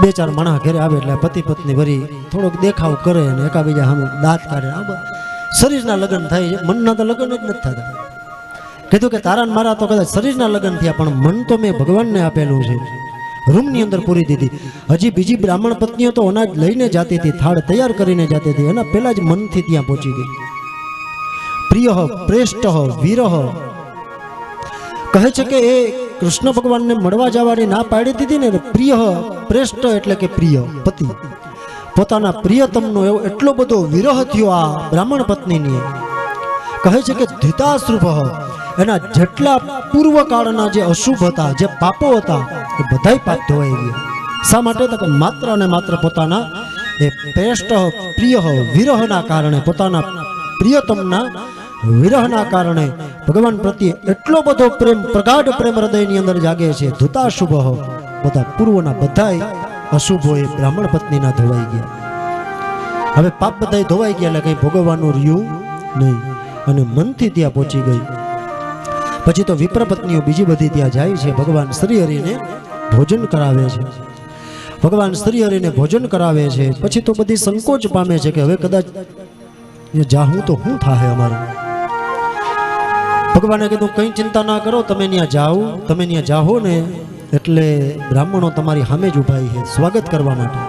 બે ચાર માણસ ઘરે આવે એટલે પતિ પત્ની વરી થોડોક દેખાવ કરે અને એકાબીજા સામે દાંત કાઢે. આ શરીરના લગ્ન થાય મનના તો લગ્ન જ નથી થતા. કીધું કે તારા મારા તો કદાચ શરીરના લગ્ન થયા, પણ મન તો મેં ભગવાનને આપેલું છે. રૂમની અંદર પૂરી દીધી. હજી બીજી બ્રાહ્મણ પત્નીઓ તો અનાજ લઈને જાતી હતી, થાળ તૈયાર કરીને જાતી હતી. એના પહેલા જ મનથી ત્યાં પહોંચી ગઈ. પ્રિય પ્રેષ્ઠ વીરહ કહે છે કે એ કૃષ્ણ ભગવાનને મળવા જવાની ના પાડી દીધી ને પ્રિય પ્રેષ્ઠ એટલે કે પ્રિય પતિ. પોતાના પ્રિયતમનો એવો એટલો બધો વિરહ થયો આ બ્રાહ્મણ પત્નીની. કહે છે કે ધીતાશ્રુભ, એના જેટલા પૂર્વકાળના જે અશુભ હતા, જે પાપો હતા, એ બધાય પાપ ધોવાઈ ગયા. શા માટે? તો માત્ર અને માત્ર પોતાના એ પ્રેષ્ઠ પ્રિય વિરહના કારણે પોતાના પ્રિયતમના વિરહના કારણે ભગવાન પ્રત્યે એટલો બધો પ્રેમ, પ્રગાઢ પ્રેમ હૃદયની અંદર જાગે છે. ધુતાશુભ બધા પૂર્વના બધાય અશુભો એ બ્રાહ્મણ પત્નીના ધોવાઈ ગયા. હવે પાપ બધાય ધોવાઈ ગયા એટલે કંઈ ભોગવવાનું રહ્યું નહીં. અને મનથી ત્યાં પહોંચી ગઈ. પછી તો વિપ્ર પત્નીઓ બીજી બધી ત્યાં જાય છે. ભગવાન શ્રી હરિને ભોજન કરાવે છે. ભગવાન શ્રી હરિને ભોજન કરાવે છે. પછી તો બધી સંકોચ પામે છે કે હવે કદાચ જાહું તો શું થાય અમારું. ભગવાને કીધું, કંઈ ચિંતા ના કરો, તમે ત્યાં જાઓ, તમે ત્યાં જાઓ ને. એટલે બ્રાહ્મણો તમારી સામે જ ઊભા છે, સ્વાગત કરવા માટે.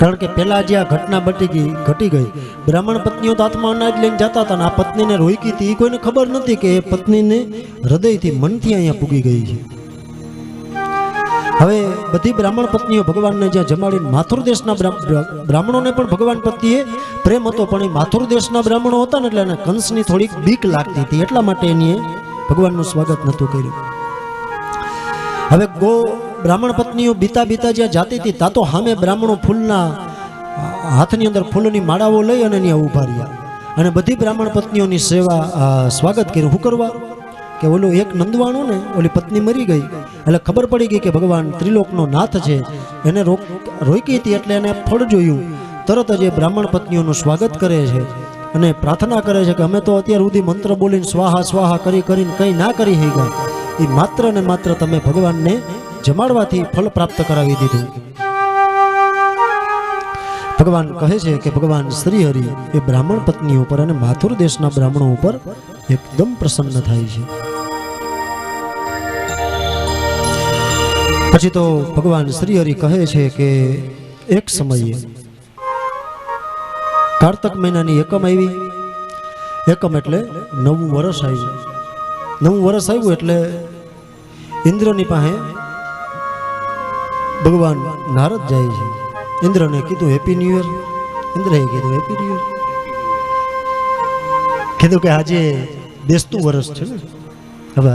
કારણ કે પેલા જે આ ઘટના બટી ગઈ, ઘટી ગઈ, બ્રાહ્મણ પત્નીઓ તો હાથમાં અનાજ લઈને જતા હતા અને આ પત્નીને રોકી હતી, એ કોઈને ખબર નથી કે એ પત્નીને હૃદયથી મનથી અહીંયા પૂગી ગઈ છે. હવે બધી બ્રાહ્મણ પત્નીઓ ભગવાનને જ્યાં જમાડીને માથુર દેશના બ્રાહ્મ- બ્રાહ્મણોને પણ ભગવાન પ્રત્યે પ્રેમ હતો, પણ એ માથુર દેશના બ્રાહ્મણો હતા ને એટલે એને કંસની થોડીક બીક લાગતી હતી. એટલા માટે એની ભગવાનનું સ્વાગત નહોતું કર્યું. હવે ગો બ્રાહ્મણ પત્નીઓ બીતા બીતા જ્યાં જાતી હતી ત્યાં તો સામે બ્રાહ્મણો ફૂલના હાથની અંદર ફૂલની માળાઓ લઈ અને ત્યાં ઊભા રહ્યા. અને બધી બ્રાહ્મણ પત્નીઓની સેવા સ્વાગત કર્યું. શું કરવા કે ઓલું એક નંદવાણું ને ઓલી પત્ની મરી ગઈ. એટલે ખબર પડી ગઈ કે ભગવાન ત્રિલોકનો નાથ છે. એને રોકી હતી એટલે એને ફળ જોયું. તરત જ એ બ્રાહ્મણ પત્નીઓનું સ્વાગત કરે છે. અને પ્રાર્થના કરે છે કે અમે તો અત્યાર સુધી મંત્ર બોલીને સ્વાહા સ્વાહા કરી, કરીને કંઈ ના કરી હઈ ગયા એ માત્ર ને માત્ર તમે ભગવાનને જમાડવાથી ફળ પ્રાપ્ત કરાવી દીધું. ભગવાન કહે છે કે ભગવાન શ્રી હરિ એ બ્રાહ્મણ પત્ની ઉપર અને માથુર દેશના બ્રાહ્મણો ઉપર એકદમ પ્રસન્ન થાય છે. પછી તો ભગવાન શ્રી હરિ કહે છે કે એક સમયે કારતક મહિનાની એકમ આવી. એકમ એટલે નવું વર્ષ આવ્યું. નવું વર્ષ આવ્યું એટલે ઇન્દ્રની પાસે ભગવાન નારદ જાય છે. ઇન્દ્રને કીધું હેપી ન્યુ યર ઇન્દ્રએ કીધું હેપી ન્યુ યર કીધું કે આજે બેસતું વર્ષ છે ને. હવે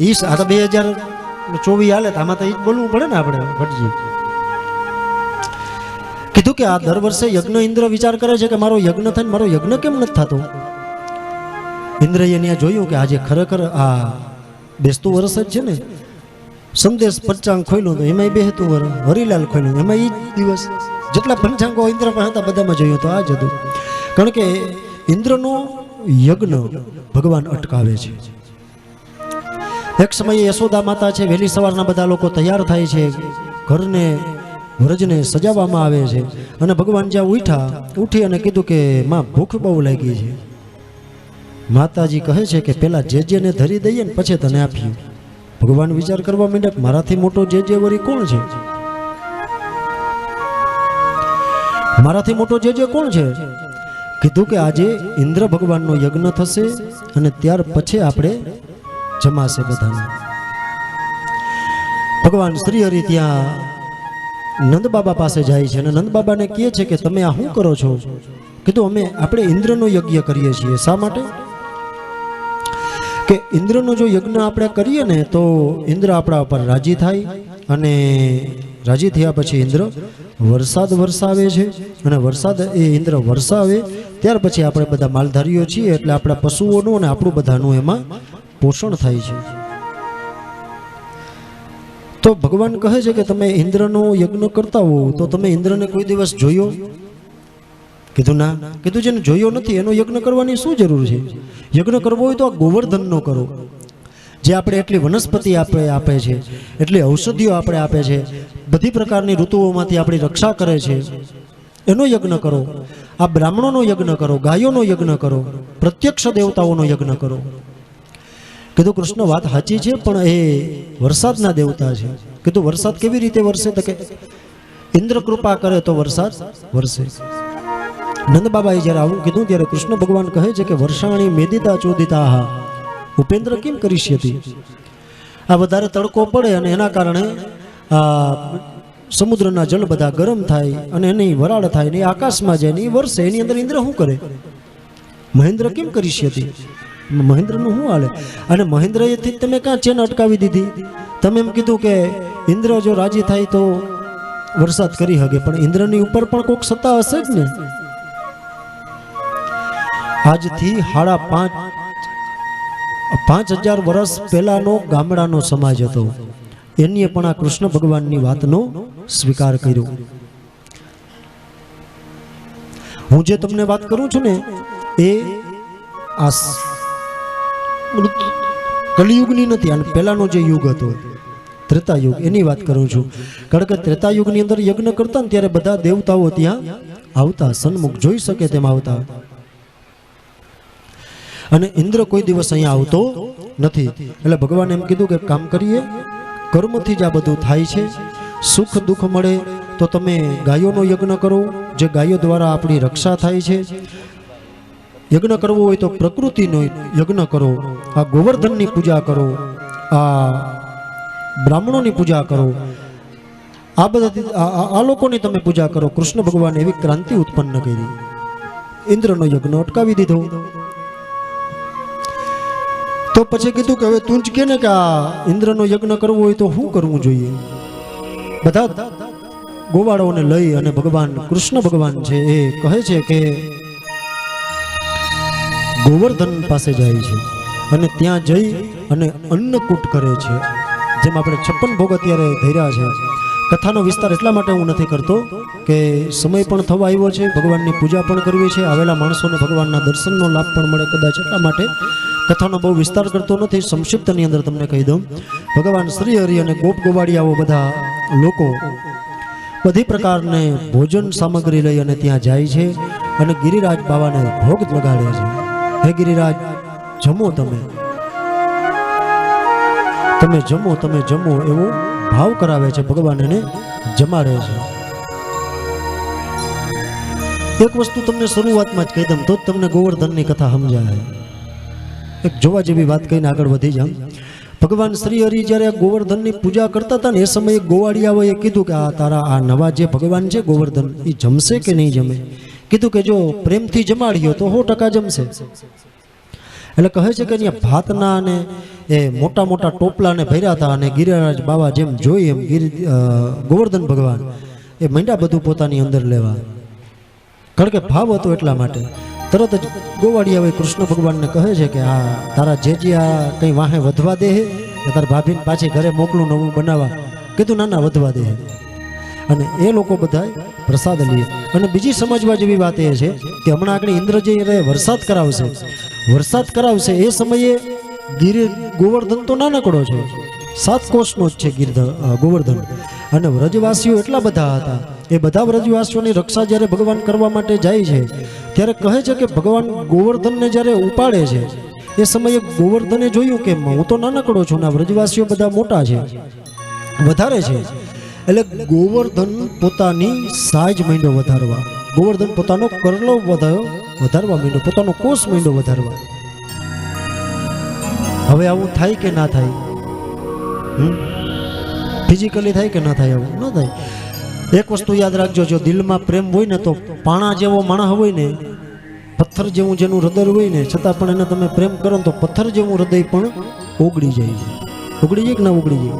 ઈ આ બે હજાર ચોવીસ હાલે આમાં તો એ જ બોલવું પડે ને આપણે, ભટજી. કીધું કે આ દર વર્ષે યજ્ઞ ઇન્દ્ર વિચાર કરે છે કે મારો યજ્ઞ થાય મારો યજ્ઞ કેમ નથી થતો? ઇન્દ્રએ ત્યાં જોયું કે આજે ખરેખર આ બેસતું વર્ષ જ છે ને. સંદેશ પંચાંગ ખોલ્યું તો એમાંય બેહતું વર હરિલાલ ખોલ્યું એમાં એ જ દિવસ. જેટલા પંચાંગો ઇન્દ્ર પણ હતા બધામાં જોયું તો આ જ હતું. કારણ કે ઇન્દ્રનો યજ્ઞ ભગવાન અટકાવે છે. એક સમયે યશોદા માતા છે, વહેલી સવારના બધા લોકો તૈયાર થાય છે, ઘરને, વ્રજને સજાવવામાં આવે છે. અને ભગવાન જ્યાં ઉઠ્યા, ઉઠી અને કીધું કે, માં, ભૂખ બહુ લાગી છે. માતાજી કહે છે કે, પેલા જે જેને ધરી દઈએ ને પછી તને આપ્યું ભગવાન વિચાર કરવા માંડ્યા મારાથી મોટો જે જે વરી કોણ છે? મારાથી મોટો જે જે કોણ છે? કીધું કે, આજે ઇન્દ્ર ભગવાનનો યજ્ઞ થશે અને ત્યાર પછી આપણે જમાશે બધાને. ભગવાન શ્રી હરિ ત્યાં નંદ પાસે જાય છે અને નંદ કહે છે કે તમે આ શું કરો છો? કીધું, અમે આપણે ઇન્દ્રનો યજ્ઞ કરીએ છીએ. શા માટે? કે ઇન્દ્રનો જો યજ્ઞ આપણે કરીએ ને તો ઇન્દ્ર આપણા ઉપર રાજી થાય અને રાજી થયા પછી ઇન્દ્ર વરસાદ વરસાવે છે અને વરસાદ એ ઇન્દ્ર વરસાવે, ત્યાર પછી આપણે બધા માલધારીઓ છીએ એટલે આપણા પશુઓનું અને આપણું બધાનું એમાં પોષણ થાય છે. તો ભગવાન કહે છે કે તમે ઇન્દ્રનો યજ્ઞ કરતા હો, તો તમે ઇન્દ્રને કોઈ દિવસ જોયો? કીધું, ના. કીધું, જેને જોયો નથી, એનો યજ્ઞ કરવાની શું જરૂર છે? યજ્ઞ કરવો હોય તો આ ગોવર્ધનનો કરો. જે આપણે એટલી વનસ્પતિ આપણે આપે છે, એટલી ઔષધિઓ આપણે આપે છે, બધી પ્રકારની ઋતુઓમાંથી આપણી રક્ષા કરે છે. એનો યજ્ઞ કરો. આ બ્રાહ્મણોનો યજ્ઞ કરો, ગાયોનો યજ્ઞ કરો, પ્રત્યક્ષ દેવતાઓનો યજ્ઞ કરો. કીધું કૃષ્ણ વાત સાચી છે, પણ એ વરસાદના દેવતા છે. કીધું વરસાદ કેવી રીતે વરસે તો કે ઇન્દ્ર કૃપા કરે તો વરસાદ વરસે. નંદ બાબાએ જ્યારે આવું કીધું ત્યારે કૃષ્ણ ભગવાન કહે છે કે વર્ષાણી મેદિતા ચોદિતા હા ઉપેન્દ્ર કેમ કરી હતી આ વધારે તડકો પડે અને એના કારણે આ સમુદ્રના જળ બધા ગરમ થાય અને એની વરાળ થાય ને આકાશમાં જાય ને એ વર્ષે એની અંદર ઇન્દ્ર શું કરે? મહેન્દ્ર કેમ કરી હતી મહેન્દ્રનું શું હાલે? અને મહેન્દ્રએ થી તમે ક્યાં ચેન અટકાવી દીધી? તમે એમ કીધું કે ઇન્દ્ર જો રાજી થાય તો વરસાદ કરી શકે પણ ઇન્દ્રની ઉપર પણ કોઈક સત્તા હશે જ ને? આજથી હાડા પાંચ પાંચ હજાર વર્ષ પહેલાનો ગામડાનો સમાજ હતો. એનીએ પણ આ કૃષ્ણ ભગવાનની વાતનો સ્વીકાર કર્યો. હું જે તમને વાત કરું છું ને, એ આ કલિયુગની નથી અને પહેલાનો જે યુગ હતો, ત્રેતાયુગ, એની વાત કરું છું. કારણ કે ત્રેતાયુગની અંદર યજ્ઞ કરતા ને ત્યારે બધા દેવતાઓ ત્યાં આવતા, સન્મુખ જોઈ શકે તેમ આવતા. અને ઇન્દ્ર કોઈ દિવસ અહીંયા આવતો નથી. એટલે ભગવાને એમ કીધું કે કામ કરીએ, કર્મથી જ આ બધું થાય છે. સુખ દુઃખ મળે તો તમે ગાયોનો યજ્ઞ કરો. જે ગાયો દ્વારા આપણી રક્ષા થાય છે યજ્ઞ કરવો હોય તો પ્રકૃતિનો યજ્ઞ કરો. આ ગોવર્ધનની પૂજા કરો. આ બ્રાહ્મણોની પૂજા કરો. આ બધા આ- લોકોની તમે પૂજા કરો. કૃષ્ણ ભગવાને એવી ક્રાંતિ ઉત્પન્ન કરી. ઇન્દ્રનો યજ્ઞ અટકાવી દીધો. તો પછી કીધું કે હવે તું જ કે ને કે આ ઇન્દ્રનો યજ્ઞ કરવો હોય તો શું કરવું જોઈએ? બધા ગોવાળોને લઈ અને ભગવાન કૃષ્ણ ભગવાન છે એ કહે છે કે ગોવર્ધન પાસે જાય છે અને ત્યાં જઈ અને અન્નકૂટ કરે છે. જેમ આપણે છપ્પન ભોગ અત્યારે ધર્યા છે. કથાનો વિસ્તાર એટલા માટે હું નથી કરતો કે સમય પણ થવા આવ્યો છે, ભગવાનની પૂજા પણ કરવી છે, આવેલા માણસોને ભગવાનના દર્શનનો લાભ પણ મળે કદાચ એટલા માટે. કથાનો બહુ વિસ્તાર કરતો નથી, સંક્ષિપ્તની અંદર તમને કહી દઉં. ભગવાન શ્રી હરિ અને ગોપ ગોવાળિયાઓ બધા લોકો બધી પ્રકારને ભોજન સામગ્રી લઈ અને ત્યાં જાય છે અને ગિરિરાજ બાબાને ભોગ લગાડે છે. હે ગિરિરાજ, જમો તમે. તમે જમો તમે જમો એવો ભાવ કરાવે છે ભગવાન એને જમાડે છે. એક વસ્તુ તમને શરૂઆતમાં જ કહી દઉં, તો જ તમને ગોવર્ધનની કથા સમજાય. એક જોવા જેવી વાત કહીને આગળ વધી જામ ભગવાન શ્રી હરિ જ્યારે ગોવર્ધનની પૂજા કરતા હતા ને એ સમયે ગોવાળિયાઓએ કીધું કે આ તારા આ નવા જે ભગવાન છે ગોવર્ધન એ જમશે કે નહીં જમે? કીધું કે જો પ્રેમથી જમાડ્યો તો સો ટકા જમશે. એટલે કહે છે કે અહીંયા ભાતના અને એ મોટા મોટા ટોપલાને ભર્યા હતા અને ગિરિરાજ બાબા જેમ જોઈ એમ ગિરિ ગોવર્ધન ભગવાન એ મંડ્યા બધું પોતાની અંદર લેવા. કારણ કે ભાવ હતો એટલા માટે. તરત જ ગોવાળિયાએ કૃષ્ણ ભગવાનને કહે છે કે આ તારા જે જે આ કંઈ વાહે વધવા દે તારા ભાભીને પાછી ઘરે મોકલું નવું બનાવવા. કીધું, ના ના, વધવા દે અને એ લોકો બધા પ્રસાદ લે અને બીજી સમજવા જેવી વાત એ છે કે હમણાં આગળ ઇન્દ્રજી વરસાદ કરાવશે વરસાદ કરાવશે એ સમયે ગીર ગોવર્ધન તો નાનકડો છે. સાત કોષનો જ છે ગિરધર ગોવર્ધન. અને વ્રજવાસીઓ એટલા બધા હતા. એ બધા વ્રજવાસીઓની રક્ષા જ્યારે ભગવાન કરવા માટે જાય છે, ત્યારે કહે છે કે ભગવાન ગોવર્ધનને જ્યારે ઉપાડે છે, એ સમયે ગોવર્ધને જોયું કે હું તો નાનકડો છું ને વ્રજવાસીઓ બધા મોટા છે, વધારે છે. એટલે ગોવર્ધન પોતાની સાઈજ માંડ્યો વધારવા. ગોવર્ધન પોતાનો કરલો વધારો વધારવા માંડ્યો, પોતાનો કોષ માંડ્યો વધારવા. હવે આવું થાય કે ના થાય? ફિઝિકલી થાય કે ના થાય આવું? ન થાય. એક વસ્તુ યાદ રાખજો, જો દિલમાં પ્રેમ હોય ને તો પાણા જેવો માણસ હોય ને, પથ્થર જેવું જેનું હૃદય હોય ને, છતાં પણ એને તમે પ્રેમ કરો ને તો પથ્થર જેવું હૃદય પણ ઓગળી જાય ઓગળી જાય કે ના ઓગળી જાય?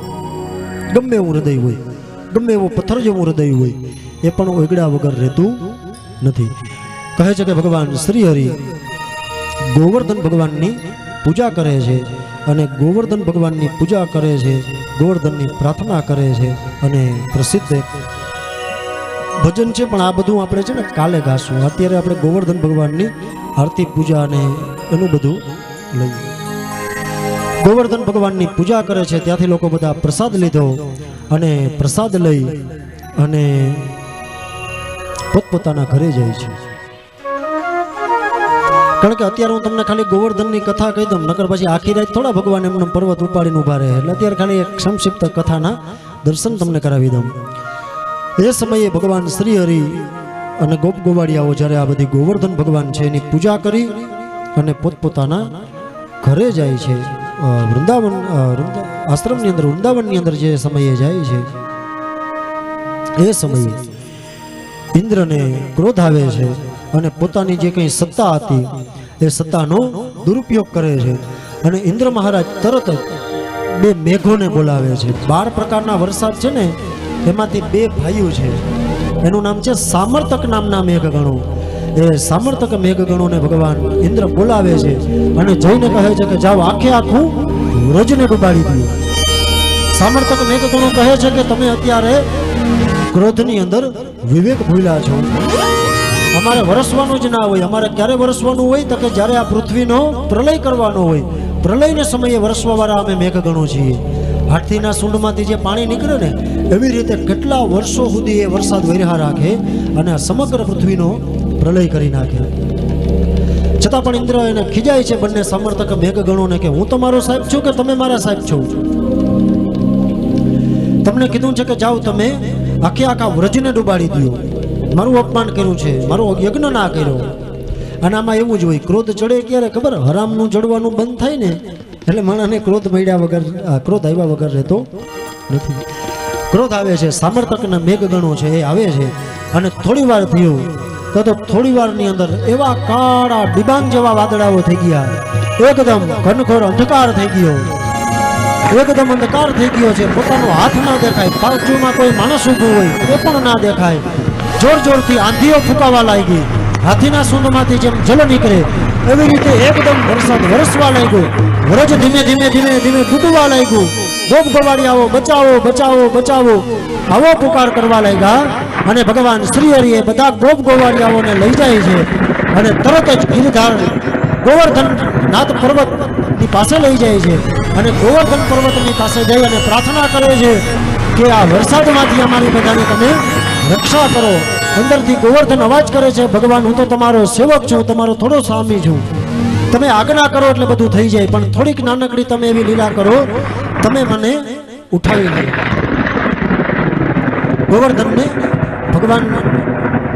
ગમે એવું હૃદય હોય. ગમે એવો પથ્થર જેવું હૃદય હોય, એ પણ ઓગળ્યા વગર રહેતું નથી. કહે છે કે ભગવાન શ્રી હરિ ગોવર્ધન ભગવાનની પૂજા કરે છે અને ગોવર્ધન ભગવાનની પૂજા કરે છે, ગોવર્ધનની પ્રાર્થના કરે છે અને પ્રસિદ્ધ ભજન છે, પણ આ બધું આપણે છે ને કાલે ગાશું. અત્યારે આપણે ગોવર્ધન ભગવાનની આરતી, પૂજા અને એનું બધું લઈએ. ગોવર્ધન ભગવાનની પૂજા કરે છે, ત્યાંથી લોકો બધા પ્રસાદ લીધો. અને પ્રસાદ લઈ અને પોતપોતાના ઘરે જાય છે. કારણ કે અત્યારે હું તમને ખાલી ગોવર્ધનની કથા કહી દઉં, નકર પછી આખી રાત થોડા ભગવાન એમને પર્વત ઉપાડીને ઊભા રહે. એટલે અત્યારે ખાલી એક સંક્ષિપ્ત કથાના દર્શન તમને કરાવી દઉં. એ સમયે ભગવાન શ્રી હરિ અને ગોપ ગોવાળિયાઓ જ્યારે આ બધી ગોવર્ધન ભગવાન છે એની પૂજા કરી અને પોતપોતાના ઘરે જાય છે. વૃંદાવન આશ્રમની અંદર, વૃંદાવનની અંદર જે સમયે જાય છે, એ સમયે ઇન્દ્રને ક્રોધ આવે છે અને પોતાની જે કંઈ સત્તા હતી, એ સત્તાનો દુરુપયોગ કરે છે. અને ઇન્દ્ર મહારાજ તરત જ બે મેઘોને બોલાવે છે. બાર પ્રકારના વરસાદ છે ને, એમાંથી બે ભાઈઓ છે. એનું નામ છે સામર્થક નામના મેઘગણો. એ સામર્થક મેઘગણોને ભગવાન ઇન્દ્ર બોલાવે છે અને જઈને કહે છે કે જાઓ, આખે આખું વ્રજને ડૂબાડી દો. સામર્થક મેઘગણો કહે છે કે તમે અત્યારે ક્રોધની અંદર વિવેક ભૂલ્યા છો. અમારે વરસવાનું જ ના હોય. અમારે ક્યારે વરસવાનું હોય? તો કે જ્યારે આ પૃથ્વીનો પ્રલય કરવાનો હોય. પ્રલયને સમયે વરસવાવાળા અમે મેઘગણો છીએ. હાથીના સૂંડમાંથી જે પાણી નીકળે ને, એવી રીતે કેટલા વર્ષો સુધી એ વરસાદ વહેરા રાખે અને સમગ્ર પૃથ્વીનો પ્રલય કરી નાખે છતાં પણ ઇન્દ્ર એને ખીજાય છે બંને સમર્થક મેઘગણોને કે હું તમારો સાહેબ છું કે તમે મારા સાહેબ છો? તમને કીધું છે કે જાઓ તમે, આખે આખા વ્રજને ડૂબાડી દો. મારું અપમાન કર્યું છે, મારો યજ્ઞ ના કર્યો. અને આમાં એવું જ હોય, ક્રોધ ચડે ક્યારે ખબર? હરામનું જડવાનું બંધ થાય ને, એટલે માણસને ક્રોધ મળ્યા વગર ક્રોધ આવ્યા વગર રહેતો નથી. ક્રોધ આવે છે, સામર્થકના મેઘગણો છે, એ આવે છે. અને થોડી વાર થયું તો તો થોડી વારની અંદર એવા કાળા ડિબાંગ જેવા વાદળાઓ થઈ ગયા. એકદમ ઘનઘોર અંધકાર થઈ ગયો. એકદમ અંધકાર થઈ ગયો છે. પોતાનો હાથ ના દેખાય, બાજુમાં કોઈ માણસ ઊભું હોય, એ પણ ના દેખાય. જોર જોરથી આંધીઓ ફૂંકાવા લાગી. હાથીના સૂંઢમાંથી જેમ જલ નીકળે, એવી રીતે એકદમ વરસાદ વરસવા લાગ્યો. વરજ ધીમે ધીમે ધીમે ધીમે તૂટવા લાગ્યું. ગોપ ગવાડિયાઓ બચાવો બચાવો બચાવો. આવો પુકાર કરવા લાગ્યા અને ભગવાન શ્રી હરિએ બધા ગોપ ગોવાડિયાઓને લઈ જાય છે અને તરત જ ગિરધાર ગોવર્ધન નાથ પર્વતની પાસે લઈ જાય છે અને ગોવર્ધન પર્વતની પાસે જઈ અને પ્રાર્થના કરે છે કે આ વરસાદમાંથી અમારી બધાને તમે રક્ષા કરો. અંદરથી ગોવર્ધન અવાજ કરે છે, ભગવાન, હું તો તમારો સેવક છું, તમારો થોડો સ્વામી છું. તમે આજ્ઞા કરો એટલે બધું થઈ જાય, પણ થોડીક નાનકડી તમે એવી લીલા કરો, તમે મને ઉઠાવી લો. ગોવર્ધનને ભગવાન,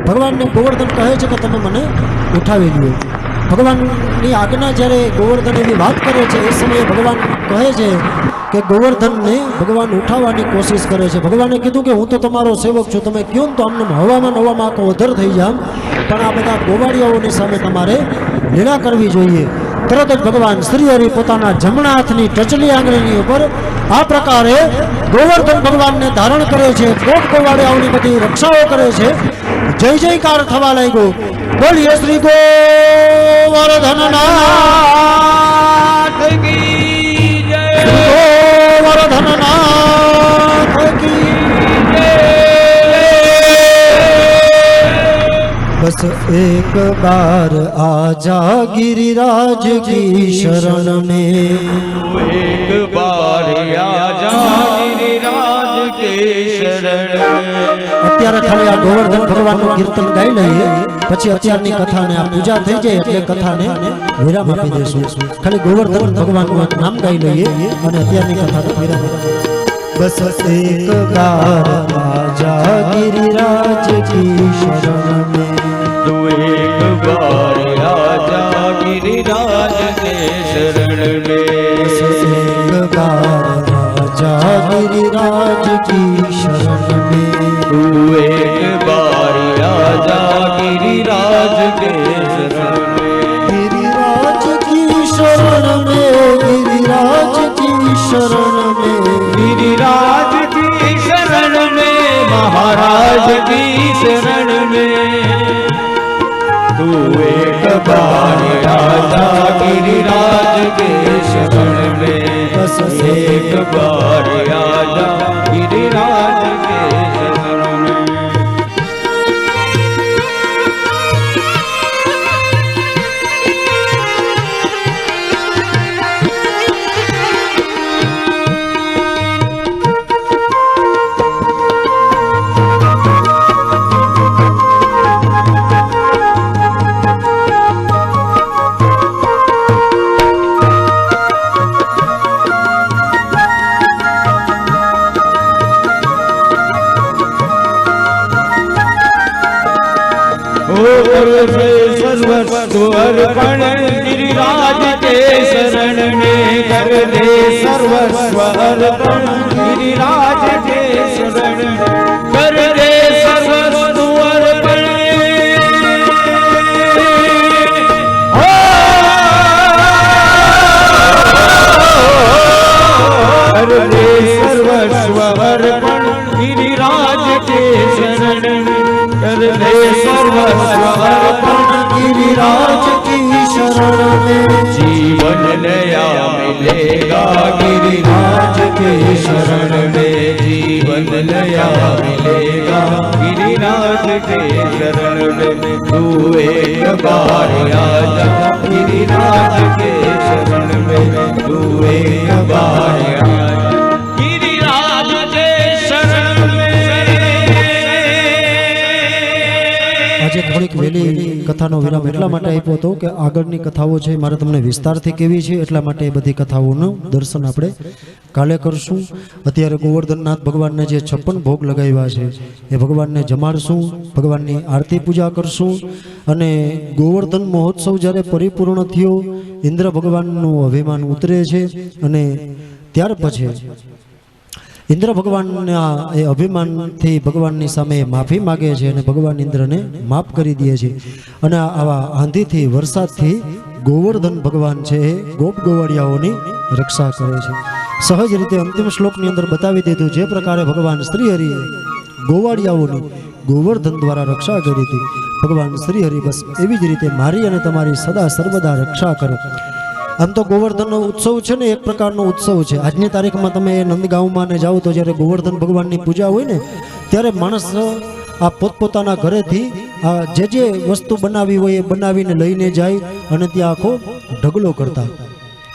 ભગવાનને ગોવર્ધન કહે છે કે તમે મને ઉઠાવી લો ભગવાનની આજ્ઞા જ્યારે ગોવર્ધન એવી વાત કરે છે, એ સમયે ભગવાન કહે છે કે ગોવર્ધનને ભગવાન ઉઠાવવાની કોશિશ કરે છે. ભગવાને કીધું કે હું તો તમારો સેવક છું, તમે કયો તો આમને હવામાં હવામાં આખો અધર થઈ જામ પણ આ બધા ગોવાળિયાઓની સામે તમારે લીલા કરવી જોઈએ. તરત જ ભગવાન શ્રી હરિ પોતાના જમણા હાથની ટચલી આંગળીની ઉપર આ પ્રકારે ગોવર્ધન ભગવાનને ધારણ કરે છે. કોટ કોવાડે આવની બધી રક્ષાઓ કરે છે. જય જયકાર થવા લાગ્યો. બોલીએ શ્રી ગોવર્ધન ગોવર્ધન કી बस एक बार आजा गिरिराज की शरण में એક બાર આજા ગિરિરાજ કે શરણ અત્યારે ખાલી આ ગોવર્ધન ભગવાનનું કીર્તન ગાઈ લઈએ પછી અત્યારની કથાને આ પૂજા થઈ જાય એટલે કથાને વિરામ આપી દઈશું ખાલી ગોવર્ધન ભગવાનનું એક નામ ગાઈ લઈએ અને અત્યારની કથાને વિરામ આપી બસ એક બાર આજા ગિરિરાજ કી શરણ में તું એક બાર રાજા ગિરિરાજ ને શરણ લે એક બાર રાજા ગિરિરાજ કી શરણ લે તું એક બાર રાજા बार आजा गिरिराज के शरण में बस एक बार आजा પણ ગિરિરાજ કે શરણ ને કર દે સર્વસ્વ અર્પણ. ગિરિરાજ કે શરણ કર દે સર્વસ્વ અર્પણ. કર દે સર્વસ્વ અર્પણ. ગિરિરાજ કે શરણ કર દે સર્વસ્વ અર્પણ. ગિરિરાજ जीवन नया मिलेगा गिरिराज के शरण में जीवन नया मिलेगा गिरिराज के शरण में तू एक बार आजा गिरिराज के शरण में तू एक बार आजा गिरिराज के शरण में આજે થોડીક વહેલી કથાનો વિરામ એટલા માટે આપ્યો હતો કે આગળની કથાઓ છે મારે તમને વિસ્તારથી કેવી છે એટલા માટે એ બધી કથાઓનું દર્શન આપણે કાલે કરશું. અત્યારે ગોવર્ધનનાથ ભગવાનને જે છપ્પન ભોગ લગાવ્યા છે એ ભગવાનને જમાડશું ભગવાનની આરતી પૂજા કરશું અને ગોવર્ધન મહોત્સવ જ્યારે પરિપૂર્ણ થયો ઇન્દ્ર ભગવાનનું અભિમાન ઉતરે છે અને ત્યાર પછી ઇન્દ્ર ભગવાનના એ અભિમાનથી ભગવાનની સામે માફી માગે છે અને ભગવાન ઇન્દ્રને માફ કરી દે છે. અને આવા આંધીથી, વરસાદથી ગોવર્ધન ભગવાન છે એ ગોપ ગોવાળિયાઓની રક્ષા કરે છે. સહજ રીતે અંતિમ શ્લોકની અંદર બતાવી દીધું જે પ્રકારે ભગવાન શ્રીહરિએ ગોવાળિયાઓની ગોવર્ધન દ્વારા રક્ષા કરી હતી. ભગવાન શ્રીહરિ બસ એવી જ રીતે મારી અને તમારી સદા સર્વદા રક્ષા કરે. આમ તો ગોવર્ધનનો ઉત્સવ છે ને એક પ્રકારનો ઉત્સવ છે. આજની તારીખમાં તમે નંદગાંવમાં ને જાઓ તો જ્યારે ગોવર્ધન ભગવાનની પૂજા હોય ને, ત્યારે માણસ આ પોતપોતાના ઘરેથી આ જે જે વસ્તુ બનાવી હોય એ બનાવીને લઈને જાય અને ત્યાં આખો ઢગલો કરતા.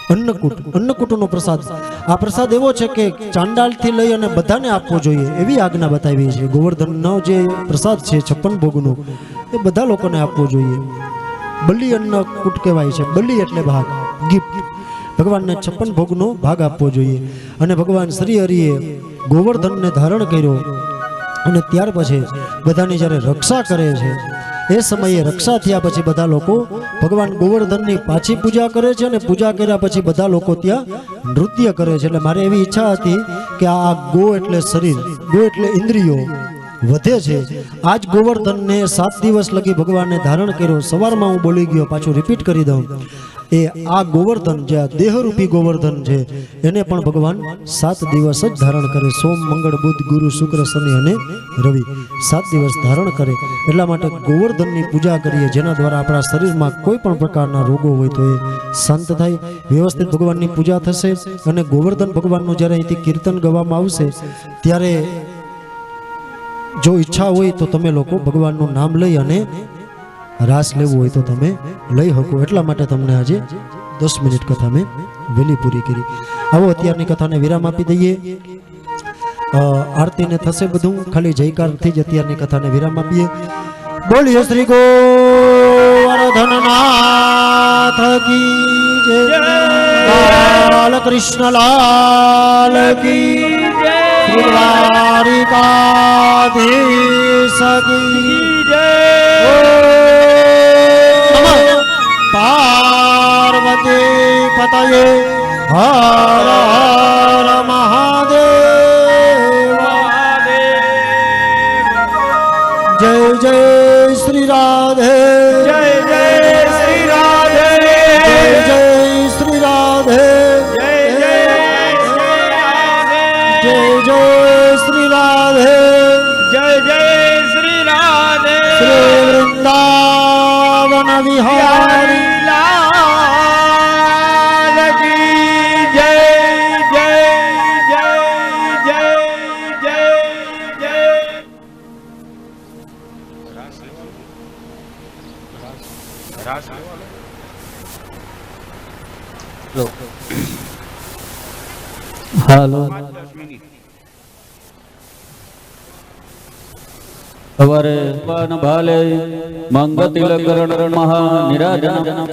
અન્નકૂટ, અન્નકૂટનો પ્રસાદ. આ પ્રસાદ એવો છે કે ચાંડાલથી લઈ અને બધાને આપવો જોઈએ એવી આજ્ઞા બતાવી છે. ગોવર્ધનનો જે પ્રસાદ છે, છપ્પન ભોગનો, એ બધા લોકોને આપવો જોઈએ. બલિ અન્નકૂટ કહેવાય છે. બલિ એટલે ભાગ. ગિફ્ટ. ભગવાનને છપ્પન ભોગનો ભાગ આપવો જોઈએ. અને ભગવાન શ્રી હરિએ ગોવર્ધનને ધારણ કર્યો. અને ત્યાર પછી બધાની જ્યારે રક્ષા કરે છે, એ સમયે રક્ષા થયા પછી બધા લોકો ભગવાન ગોવર્ધનની પાછી પૂજા કરે છે અને પૂજા કર્યા પછી બધા લોકો ત્યાં નૃત્ય કરે છે. એટલે મારે એવી ઈચ્છા હતી કે આ ગો એટલે શરીર, ગો એટલે ઇન્દ્રિયો વધે છે. આજ ગોવર્ધનને સાત દિવસ લગી ભગવાનને ધારણ કર્યો. સવારમાં હું બોલી ગયો, પાછું રિપીટ કરી દઉં. એ આ ગોવર્ધન જે, આ દેહરૂપી ગોવર્ધન છે, એને પણ ભગવાન સાત દિવસ જ ધારણ કરે. સોમ, મંગળ, બુધ, ગુરુ, શુક્ર, શનિ અને રવિ સાત દિવસ ધારણ કરે. એટલા માટે ગોવર્ધનની પૂજા કરીએ, જેના દ્વારા આપણા શરીરમાં કોઈ પણ પ્રકારના રોગો હોય તો એ શાંત થાય. વ્યવસ્થિત ભગવાનની પૂજા થશે અને ગોવર્ધન ભગવાનનું જ્યારે અહીંથી કીર્તન ગવામાં આવશે, ત્યારે જો ઈચ્છા હોય તો તમે લોકો ભગવાનનું નામ લઈ અને રાસ લેવું હોય તો તમે લઈ શકો. એટલા માટે તમને આજે દસ મિનિટ કથા મેં વહેલી પૂરી કરી. આવો અત્યારની કથાને વિરામ આપી દઈએ. અ, આરતીને થશે બધું. ખાલી જયકારથી જ અત્યારની કથાને વિરામ આપીએ. બોલીએ શ્રી ગોવર્ધનનાથ કી જય. બાલકૃષ્ણ લાલ કી શ્રી દ્વારિકાધીશ કી પતયે હર હર મહાદેવ. मंगतिलकरण महा निराजन